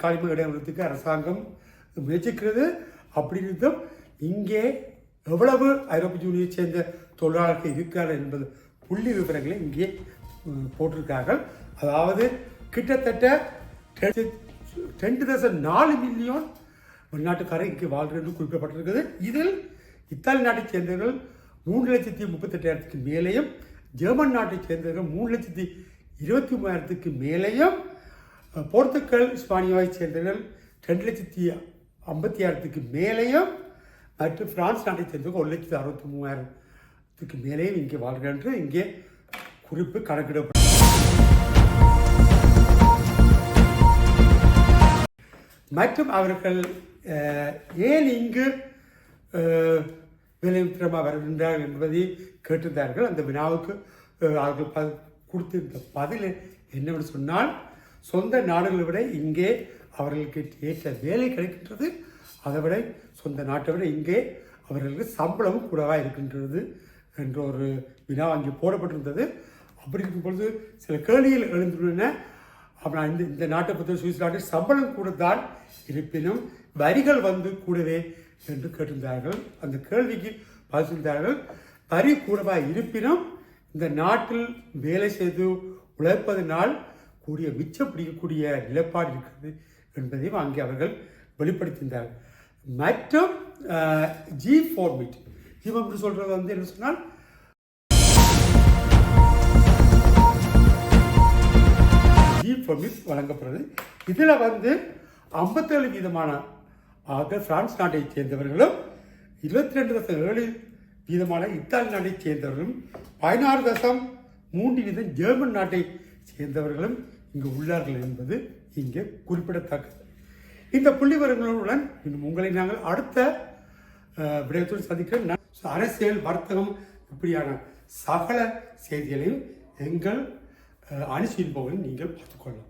தற்காலிகமாக இடைநிறுத்துக்கு அரசாங்கம் முயற்சிக்கிறது. அப்படின்னு இங்கே எவ்வளவு ஐரோப்பிய யூனியை சேர்ந்த தொழிலாளர்கள் இருக்கிறார்கள் என்பது புள்ளி விவரங்களை இங்கே போட்டிருக்கார்கள். அதாவது கிட்டத்தட்ட ரெண்டு- ரெண்டு தசம் நாலு மில்லியன் வெளிநாட்டுக்காரர் இங்கே வாழ்கிறது என்று குறிப்பிடப்பட்டிருக்கிறது. இதில் இத்தாலி நாட்டைச் சேர்ந்தவர்கள் மூன்று லட்சத்தி முப்பத்தெட்டாயிரத்துக்கு மேலேயும் ஜெர்மன் நாட்டைச் சேர்ந்தவர்கள் மூணு லட்சத்தி இருபத்தி மூவாயிரத்துக்கு மேலேயும் போர்த்துக்கல் ஸ்பானியாவை சேர்ந்தவர்கள் ரெண்டு லட்சத்தி ஐம்பத்தி ஆயிரத்துக்கு மேலேயும் மற்றும் பிரான்ஸ் நாட்டை சேர்ந்தவங்க ஒரு லட்சத்தி அறுபத்தி மூவாயிரத்துக்கு மேலேயும் இங்கே வாழ்கிறார்கள் என்று இங்கே குறிப்பு கணக்கிடப்படும் மற்றும் அவர்கள் ஏன் இங்கு அஹ், வருகின்றார்கள் என்பதை கேட்டிருந்தார்கள். அந்த வினாவுக்கு அவர்கள் ப கொடுத்திருந்த பதில் என்னவென்று சொன்னால் சொந்த நாடுகளை விட இங்கே அவர்களுக்கு ஏற்ற வேலை கிடைக்கின்றது. அதை விட சொந்த நாட்டை விட இங்கே அவர்களுக்கு சம்பளமும் கூடவாக இருக்கின்றது என்ற ஒரு வினா அங்கே போடப்பட்டிருந்தது. அப்படி இருக்கும் பொழுது சில கேள்விகள் எழுந்துள்ளன. அப்புறம் இந்த இந்த நாட்டை பொறுத்த சுவிஸ் நாட்டில் சம்பளம் கூட தான் இருப்பினும் வரிகள் வந்து கூடவே என்று கேட்டிருந்தார்கள். அந்த கேள்விக்கு பதிலிருந்தார்கள் வரி கூடவாக இருப்பினும் இந்த நாட்டில் வேலை செய்து உழைப்பதனால் கூடிய மிச்சம் பிடிக்கக்கூடிய நிலைப்பாடு இருக்கிறது என்பதையும் அங்கே அவர்கள் வெளிப்படுத்தியிருந்தார்கள் மற்றும் ஜி ஃபார்மிட் ஜி ஃபார்மிட் சொல்கிறது வந்து என்ன சொன்னால் ஜி ஃபார்மிட் வழங்கப்படுறது இதில் வந்து ஐம்பத்தேழு வீதமான ஆக பிரான்ஸ் நாட்டை சேர்ந்தவர்களும் இருபத்தி ரெண்டு தசம் ஏழு வீதமான இத்தாலி நாட்டை சேர்ந்தவர்களும் பதினாறு தசம் மூன்று வீதம் ஜெர்மன் நாட்டை சேர்ந்தவர்களும் இங்கு உள்ளார்கள் என்பது இங்கே குறிப்பிடத்தக்கது. இந்த புள்ளிவரங்களுடன் இன்னும் உங்களை நாங்கள் அடுத்த அஹ், விடயத்தோடு சந்திக்கிறேன். அரசியல் வர்த்தகம் இப்படியான சகல செய்திகளையும் எங்கள் அனுசியின் அனுசரிப்பவர்கள் நீங்கள் பார்த்துக்கொள்ளலாம்.